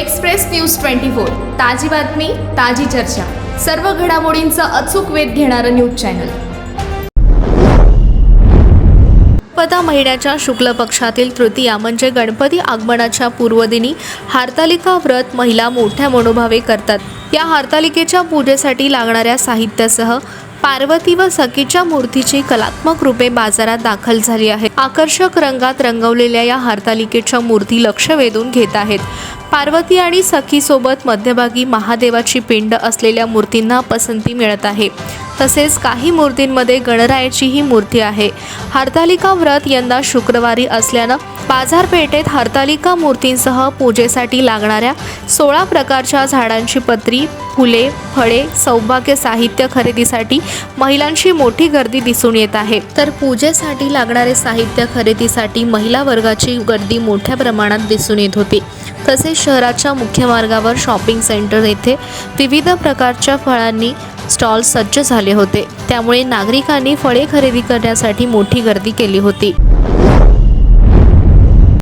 Express news twenty four. ताजी बातमी ताजी चर्चा. सर्व घडामोडींचा अचूक वेध घेणारं न्यूज चॅनल. पदा महिन्याच्या शुक्ल पक्षातील तृतीया म्हणजे गणपती आगमनाच्या पूर्वदिनी हारतालिका व्रत महिला मोठ्या मनोभावे करतात. या हारतालिकेच्या पूजेसाठी लागणाऱ्या साहित्यासह पार्वती व सखीच्या मूर्तीची कलात्मक रूपे बाजारात दाखल झाली आहे आकर्षक रंगात रंगवलेल्या या हरतालिकेच्या मूर्ती लक्ष वेधून घेत आहेत. पार्वती आणि सखीसोबत मध्यभागी महादेवाची पिंड असलेल्या मूर्तींना पसंती मिळत आहे. तसेच काही मूर्तींमध्ये गणरायाचीही मूर्ती आहे. हरतालिका व्रत यंदा शुक्रवारी असल्यानं बाजारपेठेत हरतालिका मूर्तींसह पूजेसाठी लागणाऱ्या सोळा प्रकारच्या झाडांची पत्री फुले फळे सौभाग्य साहित्य खरेदीसाठी महिलांची मोठी गर्दी दिसून येत आहे. तर पूजेसाठी लागणारे साहित्य खरेदीसाठी महिला वर्गाची गर्दी मोठ्या प्रमाणात दिसून येत होती. तसेच शहराच्या मुख्य मार्गावर शॉपिंग सेंटर येथे विविध प्रकारच्या फळांनी स्टॉल सज्ज झाले होते. त्यामुळे नागरिकांनी फळे खरेदी करण्यासाठी मोठी गर्दी केली होती.